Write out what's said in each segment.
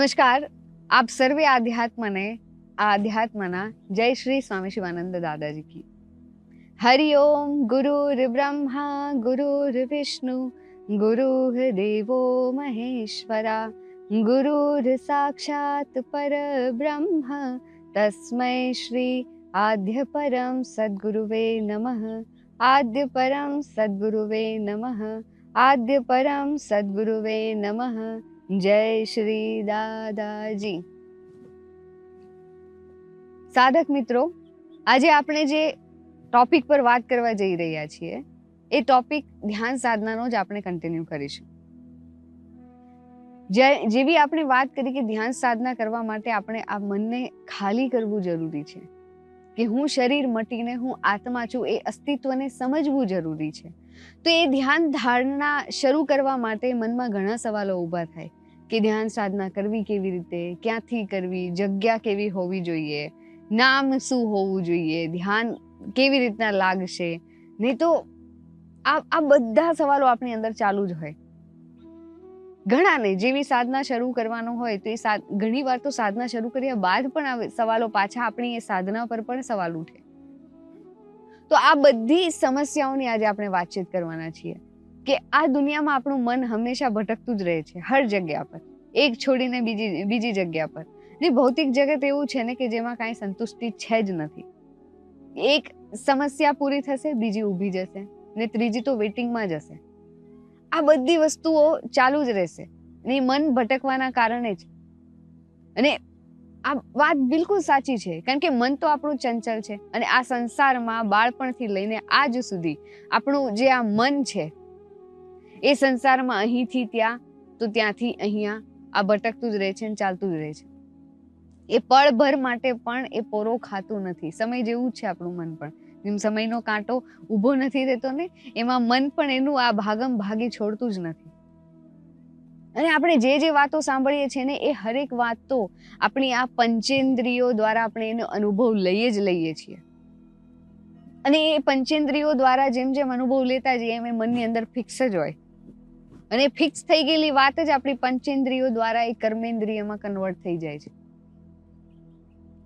નમસ્કાર આપ સર્વે આધ્યાત્મને આ આધ્યાત્મના જય શ્રી સ્વામી શિવાનંદ દાદાજી કી હરિ ઓમ ગુરુર બ્રહ્મા ગુરુર વિષ્ણુ ગુરુર દેવો મહેશ્વરા ગુરુર સાક્ષાત પર બ્રહ્મ તસ્મૈ શ્રી આદ્ય પરમ સદગુરુવે નમઃ આદ્ય પરમ સદગુરુવે નમઃ આદ્ય પરમ સદગુરુવે નમઃ જય શ્રી દાદાજી. સાધક મિત્રો, આજે આપણે જે ટોપિક પર વાત કરવા જઈ રહ્યા છીએ, એ ટોપિક ધ્યાન સાધનાનો જ આપણે કન્ટિન્યુ કરીશું. જેવી આપણે વાત કરી કે ધ્યાન સાધના કરવા માટે આપણે આ મનને ખાલી કરવું જરૂરી છે, કે હું શરીર મટીને હું આત્મા છું, એ અસ્તિત્વને સમજવું જરૂરી છે, તો એ ધ્યાન ધારણા શરૂ કરવા માટે મનમાં ઘણા સવાલો ઊભા થાય. કે ધ્યાન સાધના કરવી કેવી રીતે? ક્યાંથી કરવી? જગ્યા કેવી હોવી જોઈએ? નામ શું હોવું જોઈએ? ધ્યાન કેવી રીતના લાગશે? નહીં તો આ આ બધા સવાલો આપણી અંદર ચાલુ જ હોય. ઘણાને જેવી સાધના શરૂ કરવાનો હોય તો એ ઘણી વાર તો સાધના શરૂ કર્યા બાદ પણ આ સવાલો પાછા આપણી એ સાધના પર પણ સવાલ ઉઠે. તો આ બધી સમસ્યાઓની આજે આપણે વાતચીત કરવાના છીએ. કે આ દુનિયામાં આપણું મન હંમેશા ભટકતું જ રહે છે, હર જગ્યા પર. એક છોડીને બીજી બીજી જગ્યા પર. ને ભૌતિક જગત એવું છે ને કે જેમાં કાંઈ સંતુષ્ટિ છે જ નથી. એક સમસ્યા પૂરી થશે, બીજી ઊભી જશે, ને ત્રીજી તો વેટિંગમાં જશે આ બધી વસ્તુઓ ચાલુ જ રહેશે. ને મન ભટકવાના કારણે જ. અને આ વાત બિલકુલ સાચી છે, કારણ કે મન તો આપણું ચંચલ છે. અને આ સંસારમાં બાળપણથી લઈને આજ સુધી આપણું જે આ મન છે એ સંસારમાં અહીંથી ત્યાં, તો ત્યાંથી અહીંયા આ ભટકતું જ રહે છે અને ચાલતું જ રહે છે. એ પળભર માટે પણ એ પોરો ખાતું નથી. સમય જેવું જ છે આપણું મન પણ. જેમ સમયનો કાંટો ઊભો નથી રહેતો ને, એમાં મન પણ એનું આ ભાગમ ભાગી છોડતું જ નથી. અને આપણે જે જે વાતો સાંભળીએ છીએ ને, એ હરેક વાત તો આપણી આ પંચેન્દ્રિયો દ્વારા આપણે એનો અનુભવ લઈએ જ લઈએ છીએ. અને એ પંચેન્દ્રિયો દ્વારા જેમ જેમ અનુભવ લેતા જઈએ, એમ મનની અંદર ફિક્સ જ હોય. અને ફિક્સ થઈ ગયેલી વાત જ આપણી પંચેન્દ્રિયો દ્વારા એ કર્મેન્દ્રિયમાં કન્વર્ટ થઈ જાય છે.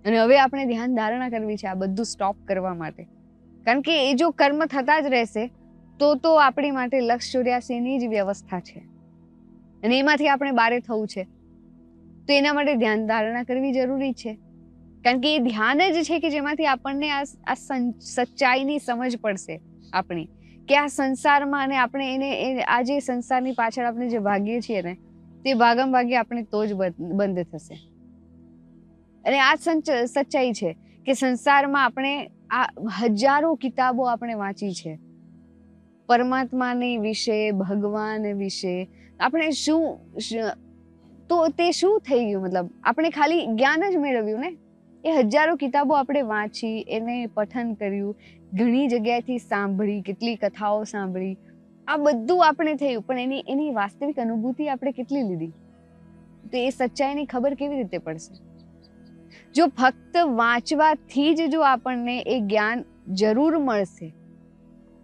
અને હવે આપણે ધ્યાન ધારણા કરવી છે આ બધું સ્ટોપ કરવા માટે. કારણ કે એ જો કર્મ થતા જ રહેશે, તો તો આપણી માટે લક્ષ ચોર્યાસીની જ વ્યવસ્થા છે. અને એમાંથી આપણે બારે થવું છે. તો એના માટે ધ્યાન ધારણા કરવી જરૂરી છે. કારણ કે એ ધ્યાન જ છે કે જેમાંથી આપણને આ આ સચ્ચાઈની સમજ પડશે આપણી. કે આ સંસારમાં અને આપણે એને આ સંસારની પાછળ આપણે જે ભાગીએ છીએ ને, તે ભાગમ ભાગે આપણે તો જ બંધ થશે. અને આ સચ્ચાઈ છે કે સંસારમાં આપણે આ હજારો કિતાબો આપણે વાંચી છે. પરમાત્માની વિશે, ભગવાન વિશે, આપણે શું, તો તે શું થઈ ગયું મતલબ? આપણે ખાલી જ્ઞાન જ મેળવ્યું ને? એ હજારો કિતાબો આપણે વાંચી, એને પઠન કર્યું ઘણી જગ્યાએથી સાંભળી, કેટલી કથાઓ સાંભળી, આ બધું આપણે થયું, પણ એની એની વાસ્તવિક અનુભૂતિ આપણે કેટલી લીધી? તો એ સચ્ચાઈની ખબર કેવી રીતે પડશે? જો ફક્ત વાંચવાથી જ જો આપણને એ જ્ઞાન જરૂર મળશે,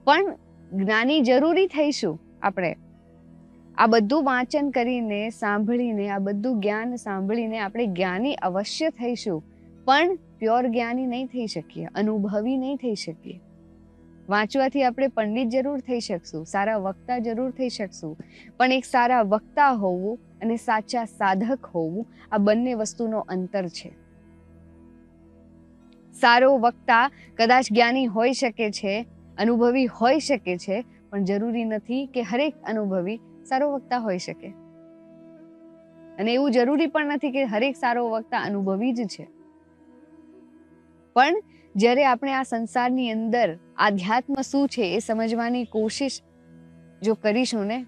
પણ જ્ઞાની જરૂરી થઈશું આપણે. આ બધું વાંચન કરીને, સાંભળીને, આ બધું જ્ઞાન સાંભળીને આપણે જ્ઞાની અવશ્ય થઈશું. પણ પ્યોર જ્ઞાની નહીં થઈ શકીએ, અનુભવી નહીં થઈ શકીએ. વાંચવાથી આપણે પંડિત જરૂર થઈ શકશું, સારા વક્તા જરૂર થઈ શકશું, પણ એક સારા વક્તા હોવું અને સાચા સાધક હોવું આ બંને વસ્તુનો અંતર છે. સારો વક્તા કદાચ જ્ઞાની હોઈ શકે છે, અનુભવી હોઈ શકે છે, પણ જરૂરી નથી કે હરેક અનુભવી સારો વક્તા હોઈ શકે. અને એવું જરૂરી પણ નથી કે હરેક સારો વક્તા અનુભવી જ છે. પણ જ્યારે આપણે આ સંસારની અંદર આધ્યાત્મ શું છે એ સમજવાની કોશિશ જો કરીશું ને,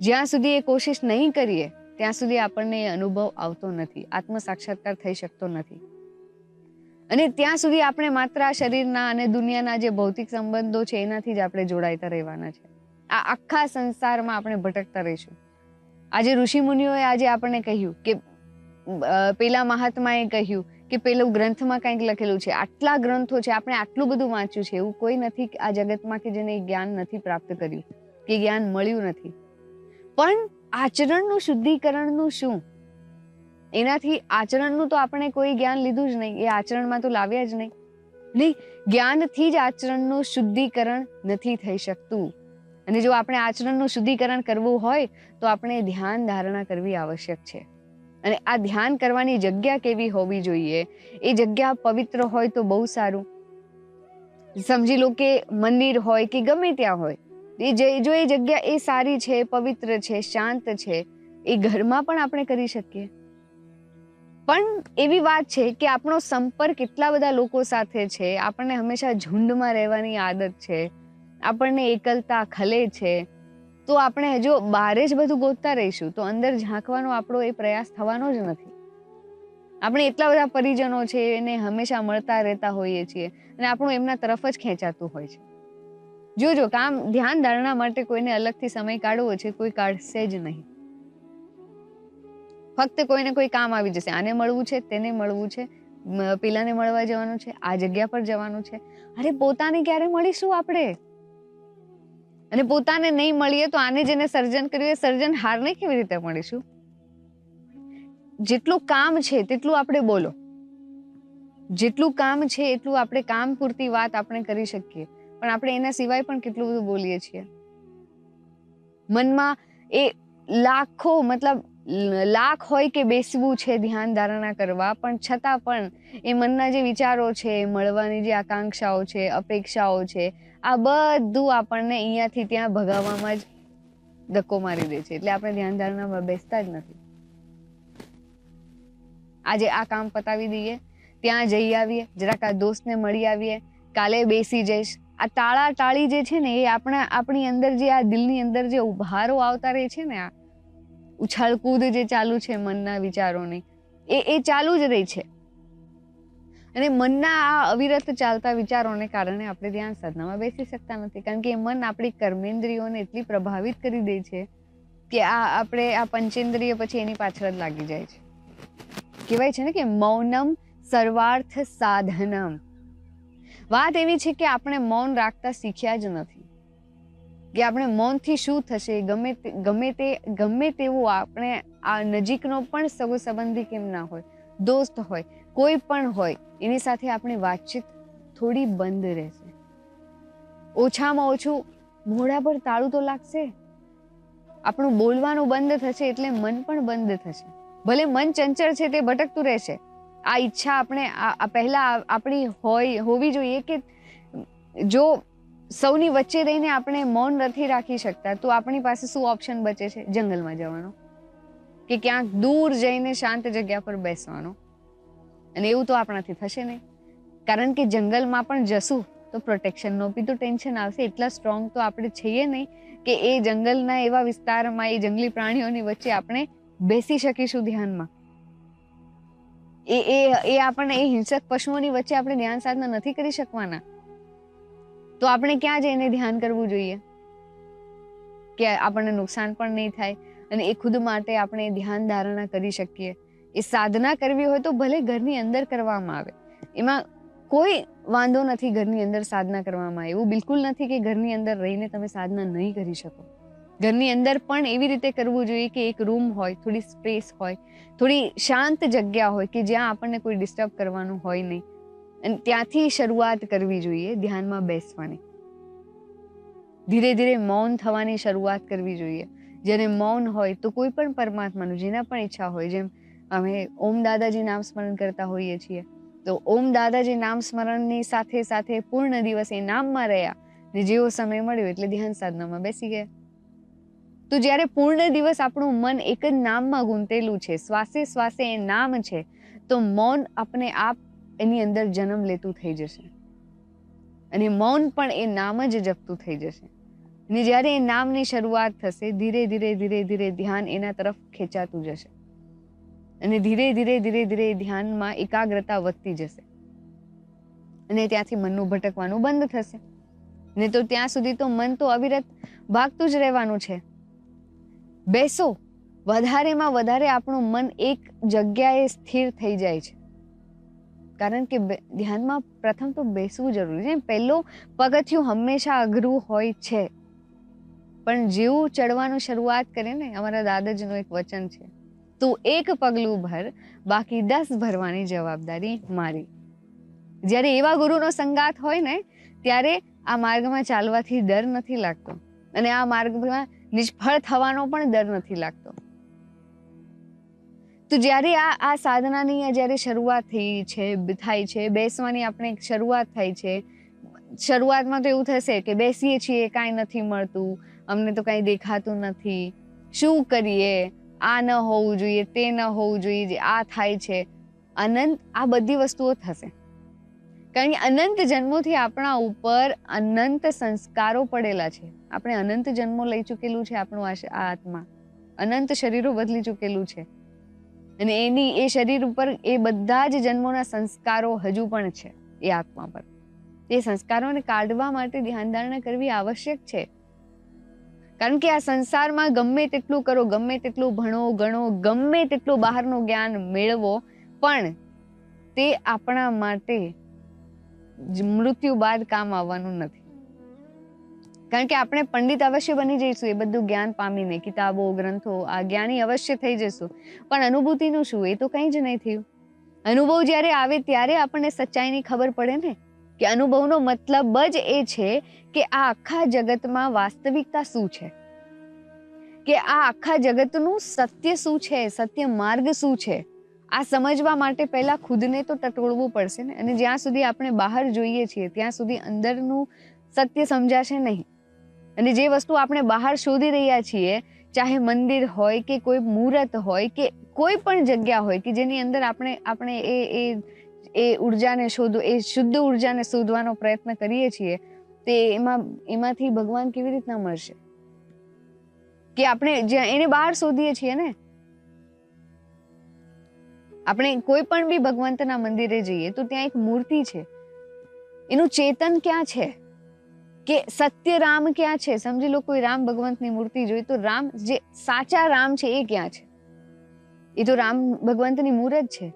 જ્યાં સુધી એ કોશિશ નહીં કરીએ, ત્યાં સુધી આપણને એ અનુભવ આવતો નથી આત્મ સાક્ષાત્કાર થઈ શકતો નથી. અને ત્યાં સુધી આપણે માત્ર આ શરીરના અને દુનિયાના જે ભૌતિક સંબંધો છે એનાથી જ આપણે જોડાયતા રહેવાના છે. આ આખા સંસારમાં આપણે ભટકતા રહીશું. આજે ઋષિ મુનિઓએ આજે આપણને કહ્યું કે પેલા મહાત્માએ કહ્યું કે પેલું ગ્રંથમાં કંઈક લખેલું છે, આટલા ગ્રંથો છે, આપણે આટલું બધું વાંચ્યું છે, એવું કોઈ નથી આ જગતમાં કે જેને જ્ઞાન નથી પ્રાપ્ત કર્યું, કે જ્ઞાન મળ્યું નથી. પણ આચરણનું શુદ્ધિકરણનું શું? એનાથી આચરણનું તો આપણે કોઈ જ્ઞાન લીધું જ નહીં, એ આચરણમાં તો લાવ્યા જ નહીં. નહીં, જ્ઞાનથી જ આચરણનું શુદ્ધિકરણ નથી થઈ શકતું. અને જો આપણે આચરણનું શુદ્ધિકરણ કરવું હોય, તો આપણે ધ્યાન ધારણા કરવી આવશ્યક છે. અને આ ધ્યાન કરવાની જગ્યા કેવી હોવી જોઈએ? એ જગ્યા પવિત્ર હોય તો બહુ સારું. સમજી લો કે મંદિર હોય કે ગમે ત્યાં હોય, એ જે એ જગ્યા એ સારી છે, પવિત્ર છે, શાંત છે, એ ઘરમાં પણ આપણે કરી શકીએ. પણ એવી વાત છે કે આપણો સંપર્ક એટલા બધા લોકો સાથે છે, આપણને હંમેશા ઝુંડમાં રહેવાની આદત છે, આપણને એકલતા ખલે છે તો આપણે જો બહાર જ બધું ગોતતા રહીશું, તો અંદર ઝાંકવાનો આપણો એ પ્રયાસ થવાનો જ નથી. આપણે એટલા બધા પરિજનો છે, એને હંમેશા મળતા રહેતા હોઈએ છીએ, અને આપણું એમના તરફ જ ખેંચાતું હોય છે. જોજો કામ ધ્યાન ધારણા માટે કોઈને અલગથી સમય કાઢવો છે, કોઈ કાઢશે જ નહીં. ફક્ત કોઈને કોઈ કામ આવી જશે. આને મળવું છે, તેને મળવું છે પેલાને મળવા જવાનું છે, આ જગ્યા પર જવાનું છે. અરે, પોતાને ક્યારે મળીશું આપણે? અને પોતાને નહીં મળીએ તો આને જેને સર્જન કર્યું એ સર્જન હારને કેવી રીતે મળીશું? જેટલું કામ છે તેટલું આપણે બોલો. જેટલું કામ છે એટલું આપણે કામ પૂરતી વાત આપણે કરી શકીએ. પણ આપણે એના સિવાય પણ કેટલું બધું બોલીએ છીએ. મનમાં એ લાખો મતલબ લાખ હોય કે બેસવું છે ધ્યાન ધારણા કરવા, પણ છતાં પણ એ મનના જે વિચારો છે, મળવાની જે આકાંક્ષાઓ છે, અપેક્ષાઓ છે આ બધું આપણને અહીંયાથી ત્યાં ભગાવવામાં જ ધક્કો મારી દે છે. એટલે આપણે ધ્યાન ધારણામાં બેસતા જ નથી. આજે આ કામ પતાવી દઈએ, ત્યાં જઈ આવીએ, જરાક આ દોસ્તને મળી આવીએ, કાલે બેસી જઈશ. આ ટાળા ટાળી જે છે ને, એ આપણા, આપણી અંદર જે, આ દિલની અંદર જે ઉભારો આવતા રહે છે ને, આ ઉછાળકૂદ જે ચાલુ છે મનના વિચારોની, એ એ ચાલુ જ રહી છે. અને મનના આ અવિરત ચાલતા વિચારોને કારણે આપણે ધ્યાન સાધનામાં બેસી શકતા નથી. કારણ કે એ મન આપણી કર્મેન્દ્રિયોને એટલી પ્રભાવિત કરી દે છે કે આ આપણે આ પંચેન્દ્રિય પછી એની પાછળ જ લાગી જાય છે. કહેવાય છે ને કે મૌનમ સર્વાર્થ સાધનમ. વાત એવી છે કે આપણે મૌન રાખતા શીખ્યા જ નથી. કે આપણે મૌનથી શું થશે? ગમે ગમે તે, ગમે તેવું આપણે આ નજીકનો પણ સગો સંબંધી કેમ ના હોય? દોસ્ત હોય, કોઈ પણ હોય, એની સાથે આપણી વાતચીત થોડી બંધ રહેશે. ઓછામાં ઓછું મોઢા પર તાળું તો લાગશે. આપણું બોલવાનું બંધ થશે એટલે મન પણ બંધ થશે. ભલે મન ચંચળ છે તે ભટકતું રહેશે. આ ઈચ્છા આપણે પહેલા આપણી હોય, હોવી જોઈએ કે જો સૌની વચ્ચે રહીને આપણે મૌન નથી રાખી શકતા, તો આપણી પાસે શું ઓપ્શન બચે છે? જંગલમાં જવાનો. કે ક્યાંક દૂર જઈને શાંત જગ્યા પર બેસવાનો. અને એવું તો આપણાથી થશે નહીં. કારણ કે જંગલમાં પણ જશું તો પ્રોટેક્શનનો બી તો ટેન્શન આવશે. એટલા સ્ટ્રોંગ તો આપણે છીએ નહીં કે એ જંગલના એવા વિસ્તારમાં, એ જંગલી પ્રાણીઓની વચ્ચે આપણે બેસી શકીશું ધ્યાનમાં. એ એ એ આપણને, એ હિંસક પશુઓની વચ્ચે આપણે ધ્યાન સાધના નથી કરી શકવાના. તો આપણે ક્યાં જઈને ધ્યાન કરવું જોઈએ? કે આપણને નુકસાન પણ નહીં થાય. અને એ ખુદ માટે આપણે ધ્યાન ધારણા કરી શકીએ. એ સાધના કરવી હોય તો ભલે ઘરની અંદર કરવામાં આવે. એમાં કોઈ વાંધો નથી ઘરની અંદર સાધના કરવામાં આવે. એવું બિલકુલ નથી કે ઘરની અંદર રહીને તમે સાધના નહીં કરી શકો. ઘરની અંદર પણ એવી રીતે કરવું જોઈએ કે એક રૂમ હોય, થોડી સ્પેસ હોય, થોડી શાંત જગ્યા હોય કે જ્યાં આપણને કોઈ ડિસ્ટર્બ કરવાનું હોય નહીં. અને ત્યાંથી શરૂઆત કરવી જોઈએ ધ્યાનમાં બેસવાની. ધીરે ધીરે મૌન થવાની શરૂઆત કરવી જોઈએ. જ્યારે મૌન હોય તો કોઈ પણ પરમાત્માનું, જેના પણ ઈચ્છા હોય, જેમ અમે ઓમ દાદાજી નામ સ્મરણ કરતા હોઈએ છીએ, તો ઓમ દાદાજી નામ સ્મરણની સાથે સાથે પૂર્ણ દિવસ એ નામમાં રહ્યા ને જેવો સમય મળ્યો એટલે ધ્યાન સાધનામાં બેસી ગયા. તો જ્યારે પૂર્ણ દિવસ આપણું મન એક જ નામમાં ગુંતેલું છે, શ્વાસે શ્વાસે એ નામ છે, તો મૌન આપણે આપ એની અંદર જન્મ લેતું થઈ જશે. અને મૌન પણ એ નામ જ જપતું થઈ જશે. અને જ્યારે એ નામની શરૂઆત થશે, ધીરે ધીરે ધીરે ધીરે ધ્યાન એના તરફ ખેંચાતું જશે. અને ધીરે ધીરે ધીરે ધીરે ધ્યાનમાં એકાગ્રતા વધતી જશે. અને ત્યાંથી મનનું ભટકવાનું બંધ થશે. ને તો ત્યાં સુધી તો મન તો અવિરત ભાગતું જ રહેવાનું છે. બેસો, વધારેમાં વધારે આપણું મન એક જગ્યાએ સ્થિર થઈ જાય છે. કારણ કે ધ્યાનમાં પ્રથમ તો બેસવું જરૂરી છે. પહેલો પગથિયું હંમેશા અઘરું હોય છે. પણ જેવું ચડવાનું શરૂઆત કરે ને, અમારા દાદાજીનું એક વચન છે, તું એક પગલું ભર, બાકી દસ ભરવાની જવાબદારી મારી. જ્યારે એવા ગુરુનો સંગાત હોય ને, ત્યારે આ માર્ગમાં ચાલવાથી ડર નથી લાગતો અને આ માર્ગમાં નિષ્ફળ થવાનો પણ ડર નથી લાગતો. તો જ્યારે આ આ સાધનાની જ્યારે શરૂઆત થઈ છે, થાય છે, બેસવાની આપણે શરૂઆત થાય છે, શરૂઆતમાં તો એવું થશે કે બેસીએ છીએ, કાંઈ નથી મળતું અમને તો કાંઈ દેખાતું નથી. શું કરીએ? આ ન હોવું જોઈએ, તે ન હોવું જોઈએ આ થાય છે. અનંત, આ બધી વસ્તુઓ થશે. કારણ કે અનંત જન્મોથી આપણા ઉપર અનંત સંસ્કારો પડેલા છે. આપણે અનંત જન્મો લઈ ચૂકેલું છે આપણું આ આત્મા. અનંત શરીરો બદલી ચૂકેલું છે. અને એની, એ શરીર ઉપર એ બધા જ જન્મોના સંસ્કારો હજુ પણ છે, એ આત્મા પર. એ સંસ્કારોને કાઢવા માટે ધ્યાન ધારણા કરવી આવશ્યક છે. કારણ કે આ સંસારમાં ગમે તેટલું કરો, ગમે તેટલું ભણો, ગણો, ગમે તેટલું બહારનું જ્ઞાન મેળવો, પણ તે આપણા માટે મૃત્યુ બાદ કામ આવવાનું નથી. કારણ કે આપણે પંડિત અવશ્ય બની જઈશું, એ બધું જ્ઞાન પામીને, કિતાબો, ગ્રંથો, આ જ્ઞાની અવશ્ય થઈ જશું. પણ અનુભૂતિનું શું? એ તો કંઈ જ નહીં થયું. અનુભવ જ્યારે આવે ત્યારે આપણને સચ્ચાઈની ખબર પડે ને? કે અનુભવનો મતલબ જ એ છે કે આ આખા જગતમાં વાસ્તવિકતા શું છે? કે આ આખા જગતનું સત્ય શું છે? સત્ય માર્ગ શું છે? આ સમજવા માટે પહેલા ખુદને તો ટટોળવું પડશે ને? અને જ્યાં સુધી આપણે બહાર જોઈએ છીએ, ત્યાં સુધી અંદરનું સત્ય સમજાશે નહીં. અને જે વસ્તુ આપણે બહાર શોધી રહ્યા છીએ, ચાહે મંદિર હોય કે કોઈ મુહૂર્ત હોય કે કોઈ પણ જગ્યા હોય કે જેની અંદર આપણે આપણે એ એ એ ઉર્જાને શોધો એ શુદ્ધ ઉર્જાને શોધવાનો પ્રયત્ન કરીએ છીએ, તે એમાં, એમાંથી ભગવાન કેવી રીતના મળશે? કે આપણે જ્યાં એને બહાર શોધીએ છીએ ને? આપણે કોઈ પણ બી ભગવંતના મંદિરે જઈએ તો ત્યાં એક મૂર્તિ છે. એનું ચેતન ક્યાં છે? કે સત્ય રામ ક્યાં છે? સમજી લો કોઈ રામ ભગવંતની મૂર્તિ જોઈ તો રામ, જે સાચા રામ છે એ ક્યાં છે? એ તો રામ ભગવંતની મૂર્ત છે.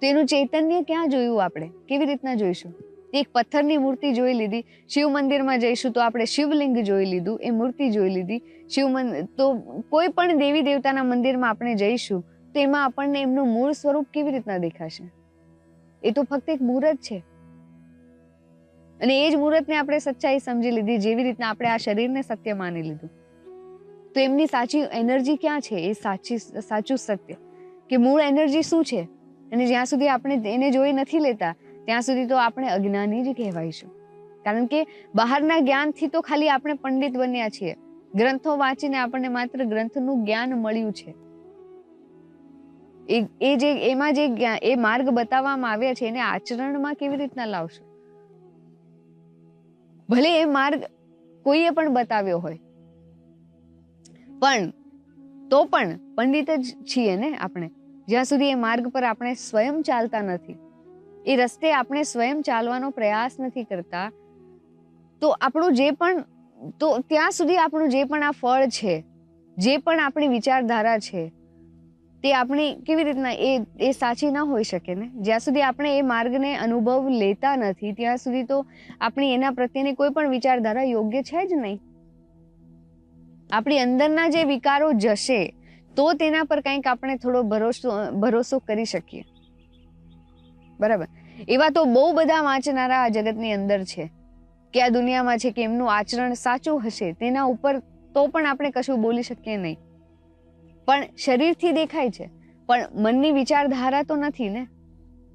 તો એનું ચૈતન્ય ક્યાં જોયું આપણે? કેવી રીતના જોઈશું? એક પથ્થરની મૂર્તિ જોઈ લીધી, શિવ મંદિરમાં જઈશું તો આપણે શિવલિંગ જોઈ લીધું, એ મૂર્તિ જોઈ લીધી. શિવ તો કોઈ પણ દેવી દેવતાના મંદિરમાં આપણે જઈશું, તો એમાં આપણને એમનું મૂળ સ્વરૂપ કેવી રીતના દેખાશે? એ તો ફક્ત એક મુહૂર્ત છે. અને એ જ મુહૂર્તને આપણે સચ્ચાઈ સમજી લીધી, જેવી રીતના આપણે આ શરીરને સત્ય માની લીધું. તો એમની સાચી એનર્જી ક્યાં છે? એ સાચી, સાચું સત્ય. કે મૂળ એનર્જી શું છે? અને જ્યાં સુધી આપણે એને જોઈ નથી લેતા, ત્યાં સુધી તો આપણે અજ્ઞાની જ કહેવાઈશું. કારણ કે બહારના જ્ઞાનથી તો ખાલી આપણે પંડિત બન્યા છીએ. ગ્રંથો વાંચીને આપણને માત્ર ગ્રંથનું જ્ઞાન મળ્યું છે. એ એ જે એમાં જે એ માર્ગ બતાવવામાં આવ્યા છે, એને આચરણમાં કેવી રીતના લાવશો? ભલે એ માર્ગ કોઈએ પણ બતાવ્યો હોય. પણ તો પણ પંડિત જ છીએ ને આપણે. જ્યાં સુધી એ માર્ગ પર આપણે સ્વયં ચાલતા નથી, એ રસ્તે આપણે સ્વયં ચાલવાનો પ્રયાસ નથી કરતા, તો આપણું જે પણ, તો ત્યાં સુધી આપણું જે પણ આ ફળ છે, જે પણ આપણી વિચારધારા છે, તે આપણી કેવી રીતના એ એ સાચી ન હોઈ શકે ને? જ્યાં સુધી આપણે એ માર્ગને અનુભવ લેતા નથી, ત્યાં સુધી તો આપણી એના પ્રત્યેની કોઈ પણ વિચારધારા યોગ્ય છે જ નહીં. આપણી અંદરના જે વિકારો જશે તો તેના પર કંઈક આપણે થોડો ભરોસો ભરોસો કરી શકીએ. બરાબર? એવા તો બહુ બધા વાંચનારા આ જગતની અંદર છે કે આ દુનિયામાં છે કે એમનું આચરણ સાચું હશે, તેના ઉપર તો પણ આપણે કશું બોલી શકીએ નહીં. પણ શરીરથી દેખાય છે. પણ મનની વિચારધારા તો નથી ને?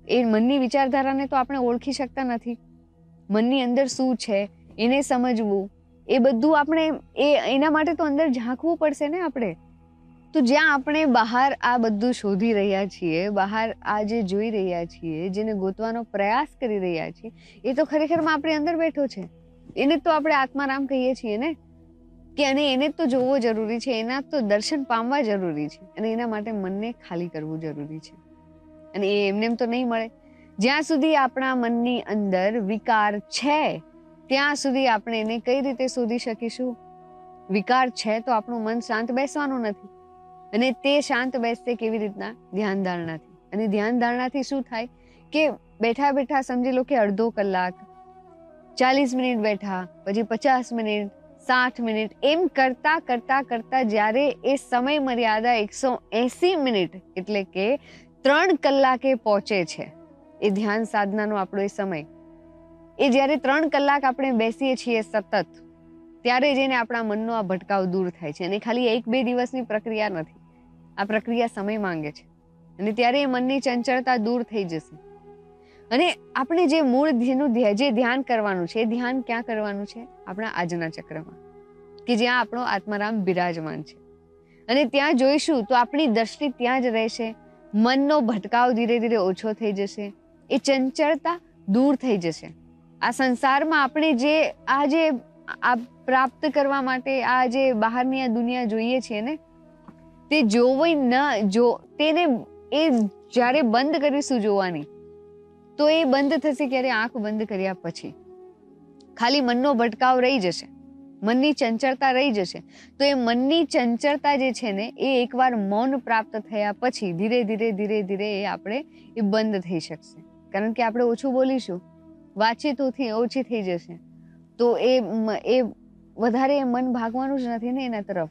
એ મનની વિચારધારાને તો આપણે ઓળખી શકતા નથી. મનની અંદર શું છે, એને સમજવું, એ બધું આપણે એ, એના માટે તો અંદર ઝાંકવું પડશે ને આપણે? તો જ્યાં આપણે બહાર આ બધું શોધી રહ્યા છીએ, બહાર આ જે જોઈ રહ્યા છીએ, જેને ગોતવાનો પ્રયાસ કરી રહ્યા છીએ, એ તો ખરેખરમાં આપણી અંદર બેઠો છે. એને તો આપણે આત્મારામ કહીએ છીએ ને? કે અને એને તો જોવો જરૂરી છે, એના તો દર્શન પામવા જરૂરી છે, અને એના માટે મનને ખાલી કરવું જરૂરી છે. અને એ એમને એમ તો નહીં મળે. જ્યાં સુધી આપણા મનની અંદર વિકાર છે, ત્યાં સુધી આપણે એને કઈ રીતે શોધી શકીશું? વિકાર છે તો આપણું મન શાંત બેસવાનું નથી. અને તે શાંત બેસતે કેવી રીતના? ધ્યાન ધારણાથી. અને ધ્યાન ધારણાથી શું થાય? કે બેઠા બેઠા સમજી લો કે અડધો કલાક, ચાલીસ મિનિટ બેઠા, પછી પચાસ મિનિટ, સાઠ મિનિટ, એમ કરતા કરતા કરતા જ્યારે એ સમય મર્યાદા એકસો એસી મિનિટ એટલે કે ત્રણ કલાકે પહોંચે છે. એ ધ્યાન સાધનાનો આપણો એ સમય. એ જ્યારે ત્રણ કલાક આપણે બેસીએ છીએ સતત, ત્યારે જઈને આપણા મનનો આ ભટકાવ દૂર થાય છે. અને ખાલી એક બે દિવસની પ્રક્રિયા નથી. આ પ્રક્રિયા સમય માંગે છે. અને ત્યારે એ મનની ચંચળતા દૂર થઈ જશે. અને આપણે જે મૂળ જેનું જે ધ્યાન કરવાનું છે, એ ધ્યાન ક્યાં કરવાનું છે? આપણા આજના ચક્રમાં. કે જ્યાં આપણો આત્મારામ બિરાજમાન છે. અને ત્યાં જોઈશું તો આપણી દ્રષ્ટિ ત્યાં જ રહેશે. મનનો ભટકાવ ધીરે ધીરે ઓછો થઈ જશે. એ ચંચળતા દૂર થઈ જશે. આ સંસારમાં આપણે જે, આ જે, આ પ્રાપ્ત કરવા માટે આ જે બહારની આ દુનિયા જોઈએ છીએ ને તે જોવી ન જો તેને એ જ્યારે બંધ કરીશું જોવાની, તો એ બંધ થશે ક્યારે? આંખ બંધ કર્યા પછી. ખાલી મનનો ભટકાવ રહી જશે. મનની ચંચળતા રહી જશે. તો એ મનની ચંચળતા જે છે ને, એ એકવાર મૌન પ્રાપ્ત થયા પછી ધીરે ધીરે ધીરે ધીરે એ આપણે એ બંધ થઈ શકશે. કારણ કે આપણે ઓછું બોલીશું વાતચીત ઓછી થઈ જશે. તો એ એ વધારે એ મન ભાગવાનું જ નથી ને એના તરફ.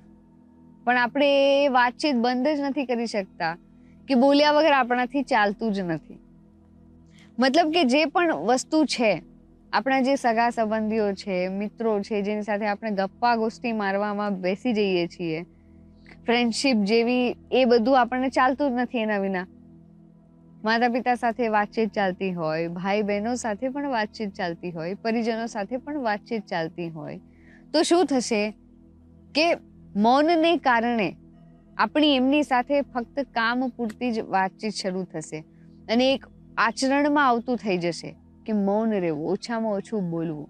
પણ આપણે એ વાતચીત બંધ જ નથી કરી શકતા કે બોલ્યા વગર આપણાથી ચાલતું જ નથી. મતલબ કે જે પણ વસ્તુ છે, આપણા જે સગા સંબંધીઓ છે, મિત્રો છે, જેની સાથે આપણે ગપ્પા ગોષ્ઠી મારવામાં બેસી જઈએ છીએ ફ્રેન્ડશીપ જેવી એ બધું આપણને ચાલતું જ નથી એના વિના. માતા પિતા સાથે વાતચીત ચાલતી હોય ભાઈ બહેનો સાથે પણ વાતચીત ચાલતી હોય, પરિજનો સાથે પણ વાતચીત ચાલતી હોય, તો શું થશે કે મૌનને કારણે આપણી એમની સાથે ફક્ત કામ પૂરતી જ વાતચીત શરૂ થશે અને એક આચરણમાં આવતું થઈ જશે કે મૌન રહેવું, ઓછામાં ઓછું બોલવું.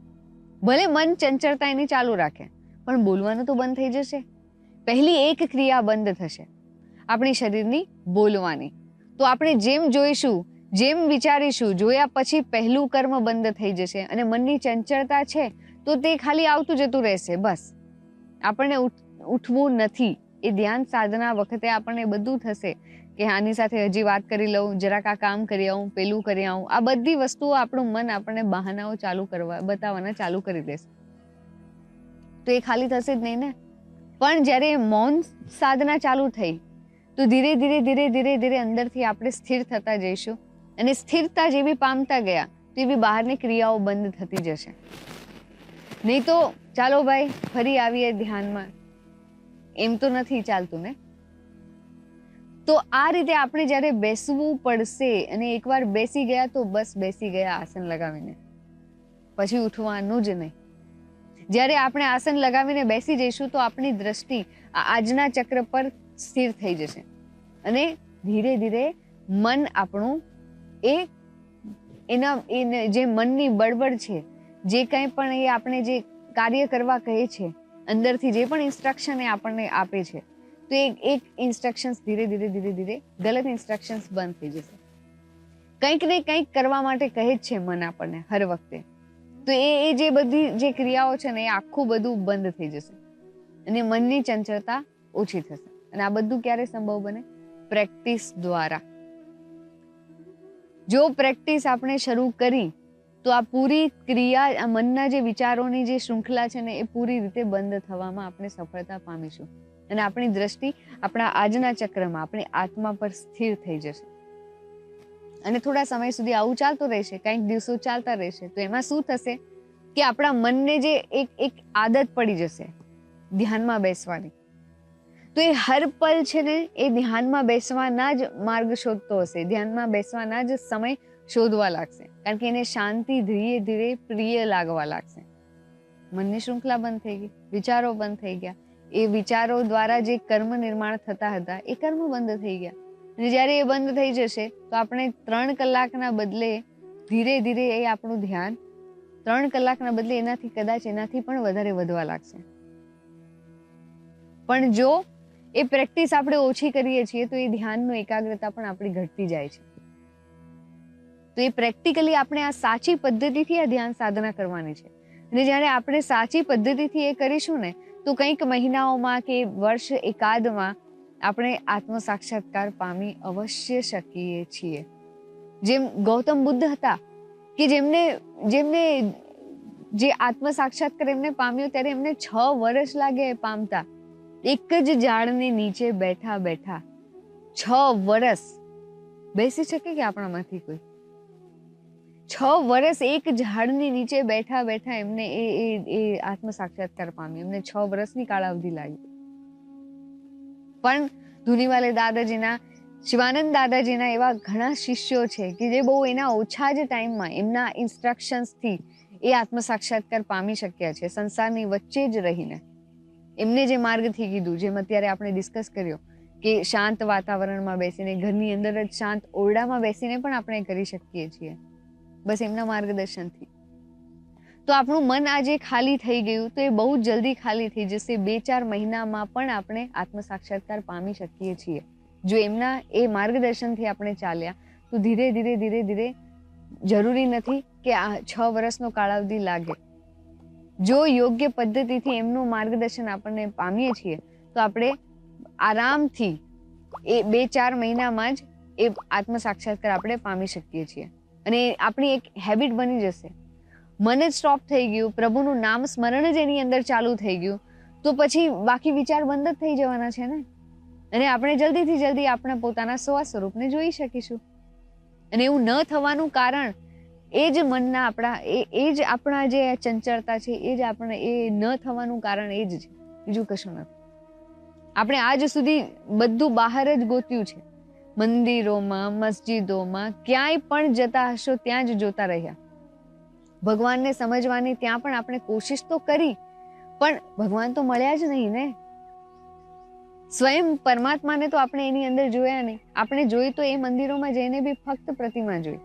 ભલે મન ચંચળતા એની ચાલુ રાખે, પણ બોલવાનું તો બંધ થઈ જશે. પહેલી એક ક્રિયા બંધ થશે આપણી શરીરની બોલવાની. તો આપણે જેમ જોઈશું, જેમ વિચારીશું, જોયા પછી પહેલું કર્મ બંધ થઈ જશે અને મનની ચંચળતા છે તો તે ખાલી આવતું જતું રહેશે, બસ. આપણને ઉઠવું નથી. એ ધ્યાન સાધના વખતે આપણને બધું થશે. કે આની સાથે હજી વાત કરી લઉં, જરાક આ કામ કરી આવું, પેલું કરી આવું. આ બધી વસ્તુઓ આપણું મન આપણને બહાનાઓ ચાલુ કરવા, બતાવવાના ચાલુ કરી દેશે. તો એ ખાલી થશે જ નહીં ને? પણ જ્યારે મૌન સાધના ચાલુ થઈ, તો ધીરે ધીરે ધીરે ધીરે ધીરે અંદરથી આપણે સ્થિર થતા જઈશું. અને સ્થિરતા જેવી પામતા ગયા તેવી બહારની ક્રિયાઓ બંધ થતી જશે. નહીં તો ચાલો ભાઈ, ફરી આવીએ ધ્યાનમાં. એમ તો નથી ચાલતું ને? તો આ રીતે આપણે જ્યારે બેસવું પડશે અને એકવાર બેસી ગયા તો બસ બેસી ગયા આસન લગાવીને. પછી ઉઠવાનું જ નહીં. જ્યારે આપણે આસન લગાવીને બેસી જઈશું તો આપણી દ્રષ્ટિ આજના ચક્ર પર સ્થિર થઈ જશે. અને ધીરે ધીરે મન આપણું એ એના એને જે મનની બળબડ છે, જે કંઈ પણ એ આપણે જે કાર્ય કરવા કહે છે અંદરથી જે પણ ઇન્સ્ટ્રક્શન એ આપણને આપે છે, તો એક એક ઇન્સ્ટ્રક્શન્સ ધીરે ધીરે ધીરે ધીરે ગલત ઇન્સ્ટ્રક્શન્સ બંધ થઈ જશે. કંઈક ને કંઈક કરવા માટે કહે જ છે મન આપણને હર વખતે. તો એ એ જે બધી જે ક્રિયાઓ છે ને એ આખું બધું બંધ થઈ જશે. અને મનની ચંચળતા ઓછી થશે. અને આ બધું ક્યારે સંભવ બને? પ્રેક્ટિસ દ્વારા. જો પ્રેક્ટિસ આપણે શરૂ કરી તો આ પૂરી ક્રિયા મનના જે વિચારોની જે શૃંખલા છે ને એ પૂરી રીતે બંધ થવામાં આપણે સફળતા પામીશું. અને આપણી દ્રષ્ટિ આપણા આજના ચક્રમાં, આપણી આત્મા પર સ્થિર થઈ જશે. અને થોડા સમય સુધી આવું ચાલતું રહેશે, કંઈક દિવસો ચાલતા રહેશે, તો એમાં શું થશે કે આપણા મનને જે એક એક આદત પડી જશે ધ્યાનમાં બેસવાની. તો એ હર પલ છે ને એ ધ્યાનમાં બેસવાના જ માર્ગ શોધતો હશે, ધ્યાનમાં બેસવાના જ સમય શોધવા લાગશે. કારણ કે એને શાંતિ ધીરે ધીરે પ્રિય લાગવા લાગશે. મનની શૃંખલા બંધ થઈ ગઈ. વિચારો બંધ થઈ ગયા. એ વિચારો દ્વારા જે કર્મ નિર્માણ થતા હતા, એ કર્મ બંધ થઈ ગયા. અને જ્યારે એ બંધ થઈ જશે, તો આપણે ત્રણ કલાકના બદલે ધીરે ધીરે એ આપણું ધ્યાન, ત્રણ કલાકના બદલે એનાથી કદાચ એનાથી પણ વધારે વધવા લાગશે. પણ જો એ પ્રેક્ટિસ આપણે ઓછી કરીએ છીએ, તો એ ધ્યાનનું એકાગ્રતા પણ આપણી ઘટતી જાય છે. તો એ પ્રેક્ટિકલી આપણે આ સાચી પદ્ધતિથી આ ધ્યાન સાધના કરવાની છે. અને જ્યારે આપણે સાચી પદ્ધતિથી એ કરીશું ને, તો કંઈક મહિનાઓમાં કે વર્ષ એકાદમાં આપણે આત્મ સાક્ષાત્કાર પામી અવશ્ય શકીએ છીએ. જેમ ગૌતમ બુદ્ધ હતા, કે જેમને જેમને જે આત્મ સાક્ષાત્કાર એમને પામ્યો ત્યારે એમને છ વર્ષ લાગે એ પામતા. એક જ ઝાડની નીચે બેઠા બેઠા છ વર્ષ બેસી શકે કે આપણામાંથી કોઈ? છ વર્ષ એક ઝાડની નીચે બેઠા બેઠા એમને એ એ એ આત્મ સાક્ષાત્કાર પામ્યું. એમને છ વર્ષની કાળાવધિ લાગી. પણ ધુનીવાલે દાદાજીના, શિવાનંદ દાદાજીના એવા ઘણા શિષ્યો છે કે જે બહુ એના ઓછા જ ટાઈમમાં એમના ઇન્સ્ટ્રક્શન્સથી એ આત્મ સાક્ષાત્કાર પામી શક્યા છે, સંસારની વચ્ચે જ રહીને. એમને જે માર્ગથી કીધું, જેમ અત્યારે આપણે ડિસ્કસ કર્યો કે શાંત વાતાવરણમાં બેસીને, ઘરની અંદર જ શાંત ઓરડામાં બેસીને પણ આપણે કરી શકીએ છીએ. બસ એમના માર્ગદર્શનથી. તો આપણું મન આજે ખાલી થઈ ગયું, તો એ બહુ જલ્દી ખાલી થઈ જશે. બે ચાર મહિનામાં પણ આપણે આત્મ સાક્ષાત્કાર પામી શકીએ છીએ. જો એમના એ માર્ગદર્શનથી આપણે ચાલ્યા, તો ધીરે ધીરે ધીરે ધીરે જરૂરી નથી કે આ છ વર્ષનો કાળાવધિ લાગે. જો યોગ્ય પદ્ધતિથી એમનું માર્ગદર્શન આપણને પામીએ છીએ, તો આપણે આરામથી એ બે ચાર મહિનામાં જ એ આત્મ સાક્ષાત્કાર આપણે પામી શકીએ છીએ. અને આપણી એક હેબિટ બની જશે. મને જ સ્ટોપ થઈ ગયું, પ્રભુનું નામ સ્મરણ જ એની અંદર ચાલુ થઈ ગયું, તો પછી બાકી વિચાર બંધ જ થઈ જવાના છે ને? અને આપણે જલ્દીથી જલ્દી આપણા પોતાના સ્વ સ્વરૂપને જોઈ શકીશું. અને એવું ન થવાનું કારણ એ જ મનના આપણા, એ એ જ આપણા જે ચંચળતા છે, એ જ આપણે, એ ન થવાનું કારણ એ જ છે. બીજું કશું નથી. આપણે આજ સુધી બધું બહાર જ ગોત્યું છે. મંદિરોમાં, મસ્જિદોમાં ક્યાંય પણ જતા હશો ત્યાં જ જોતા રહ્યા. ભગવાનને સમજવાની ત્યાં પણ આપણે કોશિશ તો કરી, પણ ભગવાન તો મળ્યા જ નહીં ને. સ્વયં પરમાત્માને તો આપણે એની અંદર જોયા નહીં. આપણે જોઈ તો એ મંદિરોમાં જઈને બી ફક્ત પ્રતિમા જોઈ.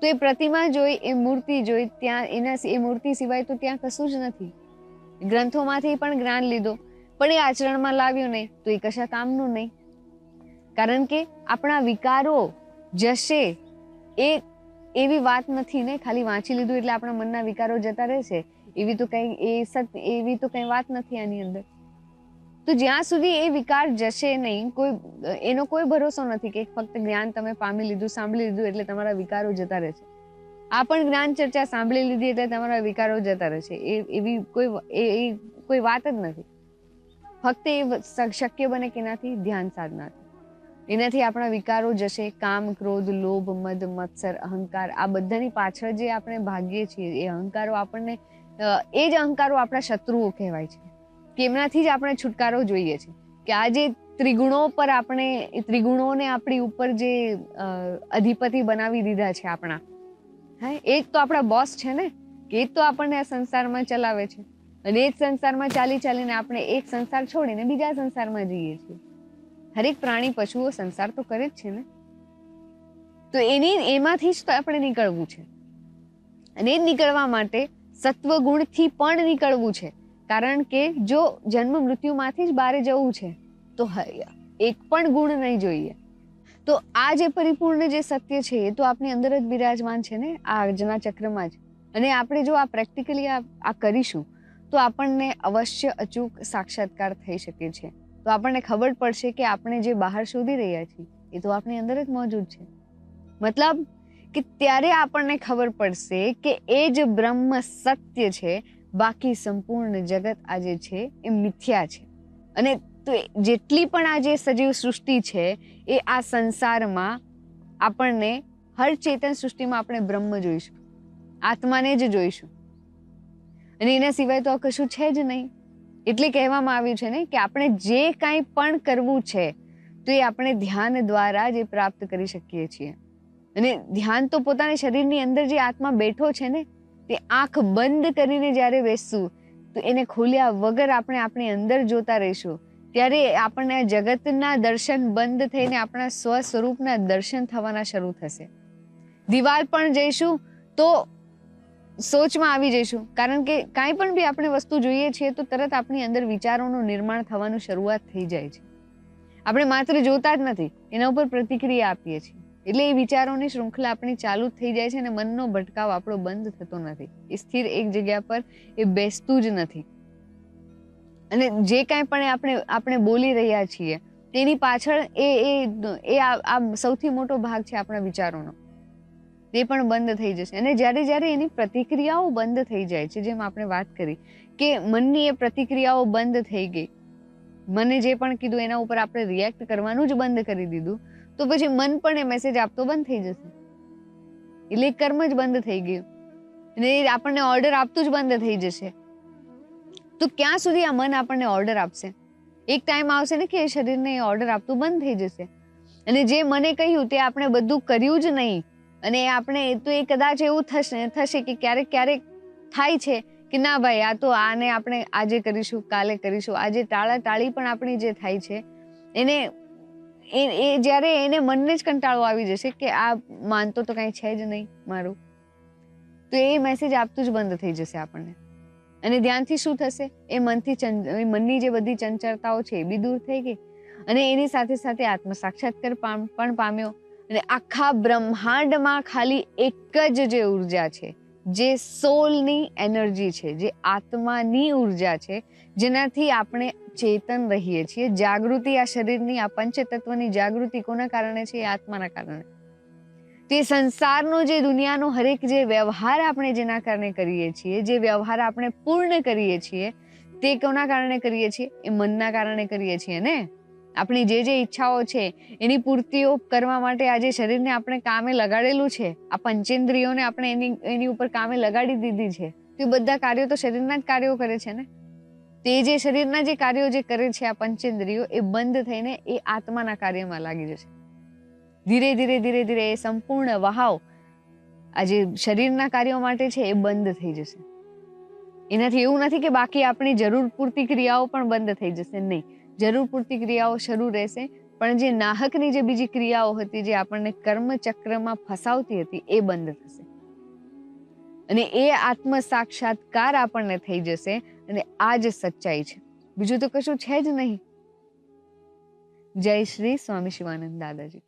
તો એ પ્રતિમા જોઈ, એ મૂર્તિ જોઈ, ત્યાં એના એ મૂર્તિ સિવાય તો ત્યાં કશું જ નથી. ગ્રંથોમાંથી પણ જ્ઞાન લીધો, પણ એ આચરણમાં લાવ્યું નહીં, તો એ કશા કામનું નહીં. કારણ કે આપણા વિકારો જશે એ એવી વાત નથી ને, ખાલી વાંચી લીધું એટલે આપણા મનના વિકારો જતા રહેશે. એવી તો કઈ, એ સત્ય એવી તો કઈ વાત નથી આની અંદર. તો જ્યાં સુધી એ વિકાર જશે નહીં, કોઈ, એનો કોઈ ભરોસો નથી કે ફક્ત જ્ઞાન તમે પામી લીધું, સાંભળી લીધું એટલે તમારા વિકારો જતા રહેશે. આ પણ જ્ઞાન ચર્ચા સાંભળી લીધી એટલે તમારા વિકારો જતા રહેશે. એ, એવી કોઈ, એ કોઈ વાત જ નથી. ફક્ત એ શક્ય બને કે એનાથી ધ્યાન સાધનાથી એનાથી આપણા વિકારો જશે, કામ, ક્રોધ, લોભ, મદ, મત્સર, અહંકાર, આ બધાની પાછળ જે આપણે ભાગીએ છીએ, એ અહંકારો આપણને એ જ અહંકારો આપણા શત્રુઓ કહેવાય છે. કે એમનાથી જ આપણે છુટકારો જોઈએ છે. કે આ જે ત્રિગુણો પર આપણે ત્રિગુણોને આપણી ઉપર જે અધિપતિ બનાવી દીધા છે આપણા. હે? એ જ તો આપણા બોસ છે ને? કે એ તો આપણને આ સંસારમાં ચલાવે છે. અને એ જ સંસારમાં ચાલી ચાલીને આપણે એક સંસાર છોડીને બીજા સંસારમાં જઈએ છીએ. હરેક પ્રાણી પશુઓ સંસાર તો કરે જ છે ને? તો એની, એમાંથી જ તો આપણે નીકળવું છે. અને એ નીકળવા માટે સત્વગુણથી પણ નીકળવું છે. કારણ કે જો જન્મ મૃત્યુમાંથી જ બહાર જવું છે, તો એક પણ ગુણ નહીં જોઈએ. તો આ જે પરિપૂર્ણ જે સત્ય છે, એ તો આપણી અંદર જ બિરાજમાન છે ને, આ આજના ચક્રમાં જ. અને આપણે જો આ પ્રેક્ટિકલી આ કરીશું, તો આપણને અવશ્ય અચૂક સાક્ષાત્કાર થઈ શકે છે. તો આપણને ખબર પડશે કે આપણે જે બહાર શોધી રહ્યા છીએ, એ તો આપણી અંદર જ મોજૂદ છે. મતલબ કે ત્યારે આપણને ખબર પડશે કે એ જ બ્રહ્મ સત્ય છે, બાકી સંપૂર્ણ જગત આજે છે, એ મિથ્યા છે. અને તો જેટલી પણ આ જે સજીવ સૃષ્ટિ છે, એ આ સંસારમાં આપણને હર ચેતન સૃષ્ટિમાં આપણે બ્રહ્મ જોઈશું, આત્માને જ જોઈશું. અને એના સિવાય તો આ કશું છે જ નહીં. એટલે કહેવામાં આવ્યું છે ને કે આપણે જે કાંઈ પણ કરવું છે, તો એ આપણે ધ્યાન દ્વારા જ એ પ્રાપ્ત કરી શકીએ છીએ. અને ધ્યાન તો પોતાના શરીરની અંદર જે આત્મા બેઠો છે ને, તે આંખ બંધ કરીને જ્યારે બેસશું, તો એને ખોલ્યા વગર આપણે આપણી અંદર જોતા રહીશું. ત્યારે આપણને જગતના દર્શન બંધ થઈને આપણા સ્વ સ્વરૂપના દર્શન થવાના શરૂ થશે. દિવાલ પણ જઈશું તો સોચમાં આવી જઈશું. કારણ કે કાંઈ પણ બી આપણે વસ્તુ જોઈએ છીએ તો તરત આપણી અંદર વિચારોનું નિર્માણ થવાનું શરૂઆત થઈ જાય છે. આપણે માત્ર જોતા જ નથી, એના ઉપર પ્રતિક્રિયા આપીએ છીએ. એટલે એ વિચારોની શૃંખલા આપણી ચાલુ જ થઈ જાય છે અને મનનો ભટકાવ આપણો બંધ થતો નથી. એ સ્થિર એક જગ્યા પર એ બેસતું જ નથી. અને જે કાંઈ પણ આપણે આપણે બોલી રહ્યા છીએ, તેની પાછળ એ એ આ સૌથી મોટો ભાગ છે આપણા વિચારોનો. તે પણ બંધ થઈ જશે. અને જ્યારે જ્યારે એની પ્રતિક્રિયાઓ બંધ થઈ જાય છે, જેમ આપણે વાત કરી કે મનની એ પ્રતિક્રિયાઓ બંધ થઈ ગઈ. મને જે પણ કીધું એના ઉપર આપણે રિએક્ટ કરવાનું જ બંધ કરી દીધું. તો પછી મન પણ એ મેસેજ આપતો બંધ થઈ જશે. એટલે કર્મ જ બંધ થઈ ગયું. અને એ આપણને ઓર્ડર આપતું જ બંધ થઈ જશે. તો ક્યાં સુધી આ મન આપણને ઓર્ડર આપશે? એક ટાઈમ આવશે ને કે એ શરીરને ઓર્ડર આપતું બંધ થઈ જશે. અને જે મને કહ્યું તે આપણે બધું કર્યું જ નહીં. અને આપણે તો એ કદાચ એવું થશે થશે કે ક્યારેક ક્યારેક થાય છે કે ના ભાઈ, આ તો આને આપણે આજે કરીશું, કાલે કરીશું, આજે ટાળા ટાળી પણ આપણી જે થાય છે, એને એ જ્યારે એને મનને જ કંટાળો આવી જશે કે આ માનતો તો કાંઈ છે જ નહીં મારું, તો એ મેસેજ આપતું જ બંધ થઈ જશે આપણને. અને ધ્યાનથી શું થશે? એ મનથી મનની જે બધી ચંચળતાઓ છે એ બી દૂર થઈ ગઈ. અને એની સાથે સાથે આત્મ સાક્ષાત્કાર પામ- પણ પામ્યો. અને આખા બ્રહ્માંડમાં ખાલી એક જ જે ઊર્જા છે, જે સોલની એનર્જી છે, જે આત્માની ઊર્જા છે, જેનાથી આપણે ચેતન રહીએ છીએ. જાગૃતિ આ શરીરની, આ પંચતત્વની જાગૃતિ કોના કારણે છે? એ આત્માના કારણે. તે સંસારનો જે દુનિયાનો હરેક જે વ્યવહાર આપણે જેના કારણે કરીએ છીએ, જે વ્યવહાર આપણે પૂર્ણ કરીએ છીએ, તે કોના કારણે કરીએ છીએ? એ મનના કારણે કરીએ છીએ ને? આપણી જે જે ઈચ્છાઓ છે, એની પૂર્તિઓ કરવા માટે આજે શરીરને આપણે કામે લગાડેલું છે. આ પંચેન્દ્રિયોને આપણે એની એની ઉપર કામે લગાડી દીધી છે. તો બધા કાર્યો તો શરીરના જ કાર્યો કરે છે ને? તે જે શરીરના જે કાર્યો જે કરે છે આ પંચેન્દ્રિયો, એ બંધ થઈને એ આત્માના કાર્યમાં લાગી જશે. ધીરે ધીરે ધીરે ધીરે એ સંપૂર્ણ વહાવ આ જે શરીરના કાર્યો માટે છે એ બંધ થઈ જશે. એનાથી એવું નથી કે બાકી આપણી જરૂર પૂરતી ક્રિયાઓ પણ બંધ થઈ જશે નહીં. જરૂર પૂરતી ક્રિયાઓ શરૂ રહેશે. પણ જે નાહકની જે બીજી ક્રિયાઓ હતી, જે આપણને કર્મ ચક્રમાં ફસાવતી હતી, એ બંધ થશે. અને એ આત્મ સાક્ષાત્કાર આપણને થઈ જશે અને આ જ સચ્ચાઈ છે. બીજું તો કશું છે જ નહીં. જય શ્રી સ્વામી શિવાનંદ દાદાજી.